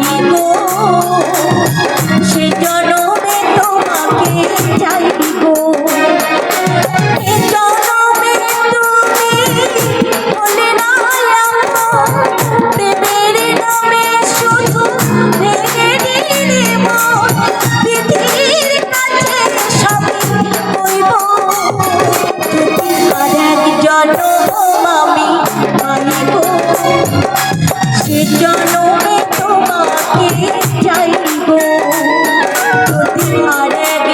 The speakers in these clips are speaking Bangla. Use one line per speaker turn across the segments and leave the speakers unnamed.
一步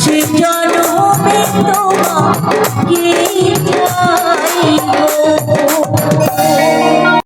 সে জন্মে তোমাকে